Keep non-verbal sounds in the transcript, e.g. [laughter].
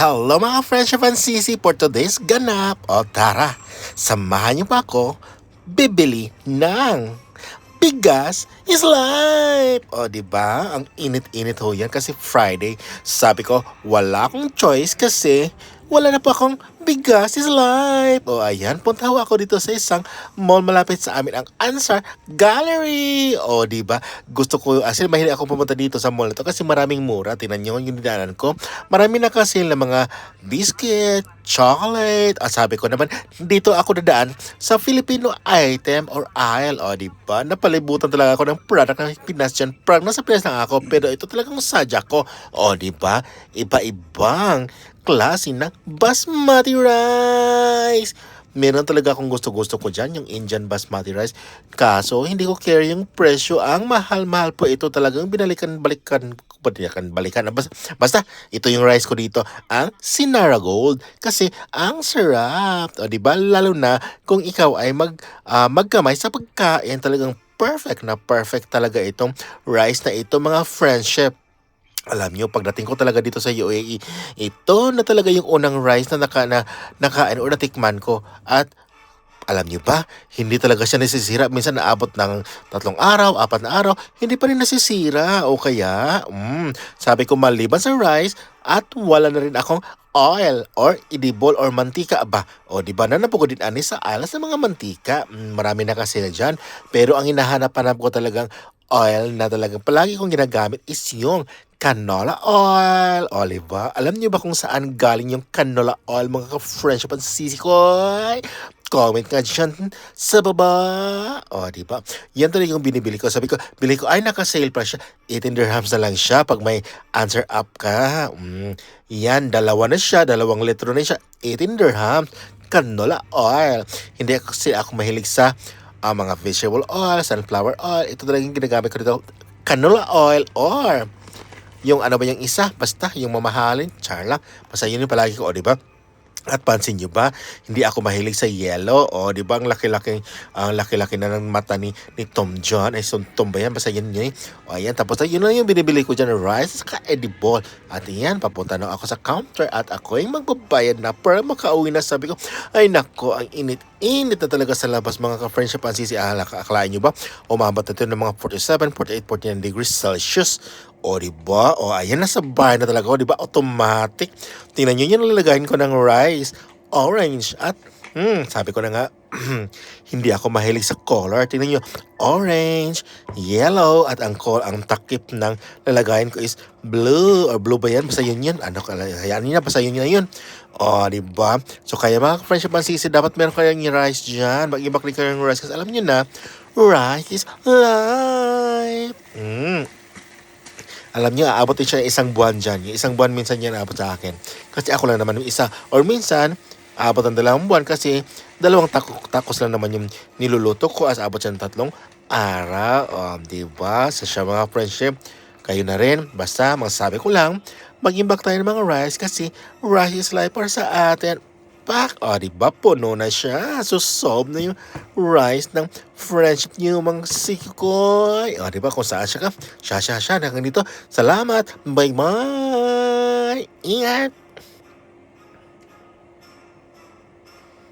Hello mga friendship and sisi for today's ganap. O tara, samahan niyo pa ako bibili ng bigas is life. O di ba? Ang init-init ho yan kasi Friday. Sabi ko, wala akong choice kasi wala na pa akong bigas is life. O ayan, punta ako dito sa isang mall malapit sa amin ang Ansar Gallery. O di ba? Gusto ko, as in, mahilig ako pumunta dito sa mall na to kasi maraming mura. Tingnan nyo yung dinaanan ko. Marami na kasi na mga biscuit, chocolate. At sabi ko naman, dito ako dadaan sa Filipino item or aisle. O di ba? Napalibutan talaga ako ng product ng Pinas dyan. Prank nasa Pinas lang ako, pero ito talagang sadya ko. O di ba? Iba-ibang klase ng basmati rice. Meron talaga akong gusto-gusto ko dyan, yung Indian basmati rice. Kaso, hindi ko care yung presyo. Ang mahal-mahal po ito talagang binalikan-balikan balikan balikan basta, basta ito yung rice ko dito ang Sinara Gold kasi ang sarap o di ba lalo na kung ikaw ay mag ah, magkamay sa pagkain talagang perfect na perfect talaga itong rice na ito mga friendship alam nyo, pagdating ko talaga dito sa UAE, ito na talaga yung unang rice na naka, na, nakain o natikman ko. At alam nyo ba, hindi talaga siya nasisira. Minsan naabot ng tatlong araw, apat na araw, hindi pa rin nasisira. O kaya, mm, sabi ko maliban sa rice, at wala na rin akong oil or idibol or mantika ba? O di ba na napugo din ani sa alas ng mga mantika. Mm, marami na kasi na dyan. Pero ang hinahanap-hanap ko talagang oil na talagang palagi kong ginagamit is yung canola oil. O, diba? Alam niyo ba kung saan galing yung canola oil, mga ka-friendship at sisi ko? Comment nga dyan sa baba. O, di ba? Yan talaga yung binibili ko. Sabi ko, bili ko, ay, naka-sale pa siya. 18 dirhams na lang siya pag may answer up ka. Mm, yan, dalawa na siya. Dalawang litro na siya. 18 dirhams. Canola oil. Hindi kasi ako mahilig sa ah, mga vegetable oil, sunflower oil. Ito talaga yung ginagamit ko dito. Canola oil or yung ano ba yung isa, basta yung mamahalin, char lang. Basta yun yung palagi ko, o di ba? At pansin nyo ba, hindi ako mahilig sa yellow. O, di ba, ang laki-laki, ang laki-laki na ng mata ni, ni Tom John. Ay, so, Tom ba yan? Basta yun yun. O, ayan. Tapos, yun lang yung binibili ko dyan, rice, saka edible. At yan, papunta na ako sa counter at ako ay magbabayad na para makauwi na. Sabi ko, ay nako, ang init-init na talaga sa labas, mga ka-friendship. Ang sisi, ah, akalain nyo ba? Umabot na ito ng mga 47, 48, 49 degrees Celsius. O, di ba? O, ayan, nasa bahay na talaga. O, di ba? Automatic. Tingnan nyo yun, lalagayin ko ng rice, orange, at, hmm, sabi ko na nga, [clears throat] hindi ako mahilig sa color. Tingnan nyo, orange, yellow, at ang col ang takip ng lalagayin ko is blue, or blue ba yan? Basta yun yun. Ano, hayaan nyo na, basta yun na yun. O, di ba? So, kaya mga friendship ang sisi, dapat meron kayong rice dyan. Mag-ibak rin kayo ng rice. Kasi alam nyo na, rice is life. Mm. Alam niyo, aabot din siya isang buwan dyan. Yung isang buwan minsan yan aabot sa akin. Kasi ako lang naman yung isa. Or minsan, aabot ng dalawang buwan kasi dalawang tako, takos lang naman yung niluluto ko as abot siya ng tatlong araw. O, di ba? Sa siya mga friendship, kayo na rin. Basta, masasabi ko lang, mag-imbak tayo ng mga rice kasi rice is life para sa atin. Pak! O, di ba? Puno na siya. So, solve na yung rice ng friendship niyo, mga sikoy. O, di ba? Kung saan siya ka, siya, siya, siya. Hanggang dito. Salamat. Bye-bye. Ingat.